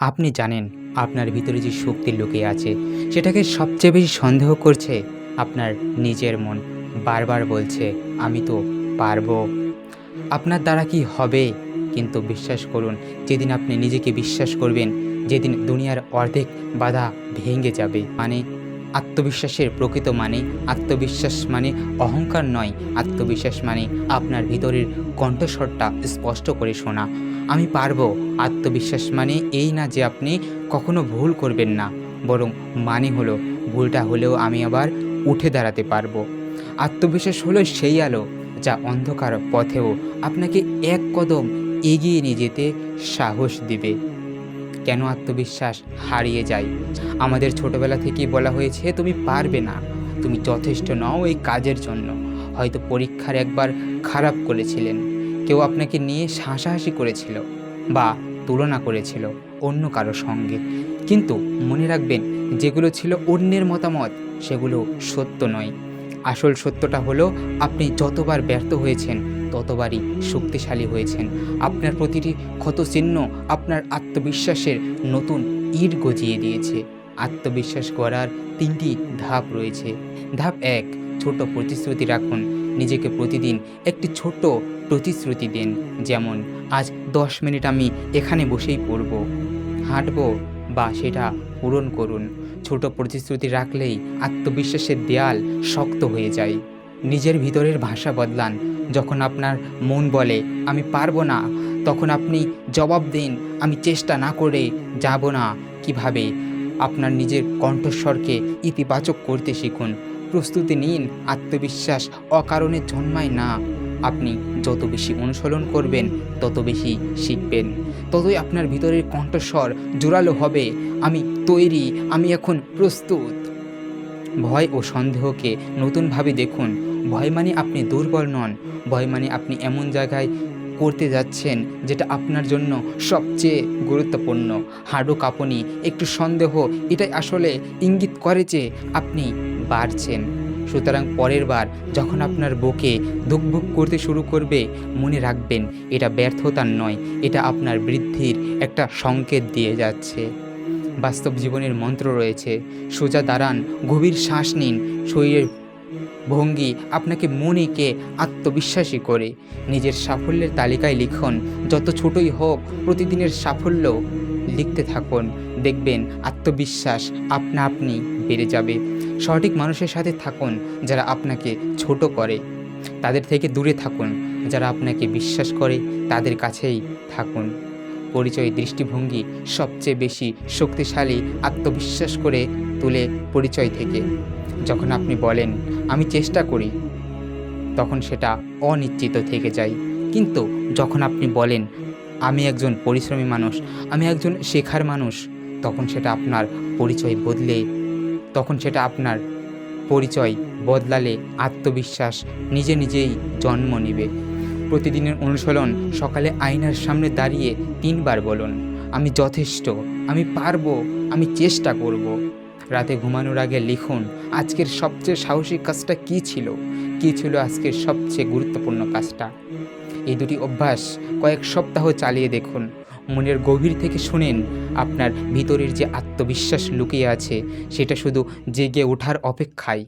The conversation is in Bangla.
আপনি জানেন আপনার ভিতরে যে শক্তি লুকিয়ে আছে, সেটাকে সবচেয়ে বেশি সন্দেহ করছে আপনার নিজের মন। বারবার বলছে, আমি তো পারব। আপনার দ্বারা কি হবে? কিন্তু বিশ্বাস করুন, যেদিন আপনি নিজেকে বিশ্বাস করবেন, যেদিন দুনিয়ার অর্ধেক বাধা ভেঙে যাবে। মানে আত্মবিশ্বাসের প্রকৃত মানে আত্মবিশ্বাস মানে অহংকার নয়। আত্মবিশ্বাস মানে আপনার ভিতরের কণ্ঠস্বরটা স্পষ্ট করে শোনা। আমি পারব। আত্মবিশ্বাস মানে এই না যে আপনি কখনো ভুল করবেন না, বরং মানে হলো ভুলটা হলেও আমি আবার উঠে দাঁড়াতে পারব। আত্মবিশ্বাস হলো সেই আলো যা অন্ধকার পথেও আপনাকে এক কদম এগিয়ে নিয়ে যেতে সাহস দিবে। কেন আত্মবিশ্বাস হারিয়ে যায়? আমাদের ছোটবেলা থেকেই বলা হয়েছে, তুমি পারবে না। তুমি যথেষ্ট নও এই কাজের জন্য। হয়তো পরীক্ষার একবার খারাপ করেছিলেন। কেউ আপনাকে নিয়ে হাসাহাসি করেছিল বা তুলনা করেছিল অন্য কারও সঙ্গে। কিন্তু মনে রাখবেন, যেগুলো ছিল অন্যের মতামত, সেগুলো সত্য নয়। আসল সত্যটা হলো, আপনি যতবার ব্যর্থ হয়েছেন, ততবারই শক্তিশালী হয়েছেন। আপনার প্রতিটি ক্ষতচিহ্ন আপনার আত্মবিশ্বাসের নতুন ইট গজিয়ে দিয়েছে। আত্মবিশ্বাস করার তিনটি ধাপ রয়েছে। ধাপ এক, ছোট প্রতিশ্রুতি রাখুন। নিজেকে প্রতিদিন একটি ছোট প্রতিশ্রুতি দিন, যেমন, আজ দশ মিনিট আমি এখানে বসেই পড়ব। হাঁটবো বা সেটা পূরণ করুন। ছোট প্রতিশ্রুতি রাখলেই আত্মবিশ্বাসের দেয়াল শক্ত হয়ে যায়। নিজের ভিতরের ভাষা বদলান। যখন আপনার মন বলে, আমি পারব না, তখন আপনি জবাব দিন, আমি চেষ্টা না করে যাব না। কীভাবে? আপনার নিজের কণ্ঠস্বরকে ইতিবাচক করতে শিখুন। প্রস্তুতি নিন, আত্মবিশ্বাস অকারণে জন্মায় না। আপনি যত বেশি অনুসরণ করবেন, তত বেশি শিখবেন। ততই আপনার ভিতরের কণ্ঠস্বর জোরালো হবে। আমি তৈরি, আমি এখন প্রস্তুত। ভয় ও সন্দেহকে নতুনভাবে দেখুন। ভয় মানে আপনি দুর্বল নন। ভয় মানে আপনি এমন জায়গায় করতে যাচ্ছেন, যেটা আপনার জন্য সবচেয়ে গুরুত্বপূর্ণ। হাঁটু কাঁপুনি, একটু সন্দেহ, এটাই আসলে ইঙ্গিত করে যে আপনি বাড়ছেন। সুতরাং পরের বার যখন আপনার বুকে ধুকভুক করতে শুরু করবে, মনে রাখবেন এটা ব্যর্থতার নয়, এটা আপনার বৃদ্ধির একটা সংকেত দিয়ে যাচ্ছে। বাস্তব জীবনের মন্ত্র রয়েছে, সোজা দাঁড়ান, গভীর শ্বাস নিন, শরীরের ভঙ্গি আপনাকে মনেকে আত্মবিশ্বাসী করে। নিজের সাফল্যের তালিকায় লিখুন, যত ছোটই হোক, প্রতিদিনের সাফল্য লিখতে থাকুন। দেখবেন আত্মবিশ্বাস আপনা আপনি বেড়ে যাবে। সঠিক মানুষের সাথে থাকুন যারা আপনাকে ছোট করে। তাদের থেকে দূরে থাকুন, যারা আপনাকে বিশ্বাস করে, তাদের কাছেই থাকুন। পরিচয় দৃষ্টিভঙ্গি সবচেয়ে বেশি শক্তিশালী আত্মবিশ্বাস করে তুলে পরিচয় থেকে। যখন আপনি বলেন, আমি চেষ্টা করি, তখন সেটা অনিশ্চিত থেকে যায়। কিন্তু যখন আপনি বলেন, আমি একজন পরিশ্রমী মানুষ, আমি একজন শেখার মানুষ, তখন সেটা আপনার পরিচয় বদলে তখন সেটা আপনার পরিচয় বদলালে আত্মবিশ্বাস নিজে নিজেই জন্ম নেবে। প্রতিদিনের অনুশীলন সকালে আয়নার সামনে দাঁড়িয়ে তিনবার বলুন, আমি যথেষ্ট, আমি পারব, আমি চেষ্টা করব। রাতে ঘুমানোর আগে লিখুন, আজকের সবচেয়ে সাহসী কাজটা কী ছিল? কী ছিল আজকের সবচেয়ে গুরুত্বপূর্ণ কাজটা? এই দুটি অভ্যাস কয়েক সপ্তাহ চালিয়ে দেখুন মনের গভীর থেকে শুনেন আপনার ভিতরের যে আত্মবিশ্বাস লুকিয়ে আছে, সেটা শুধু জেগে ওঠার অপেক্ষায়।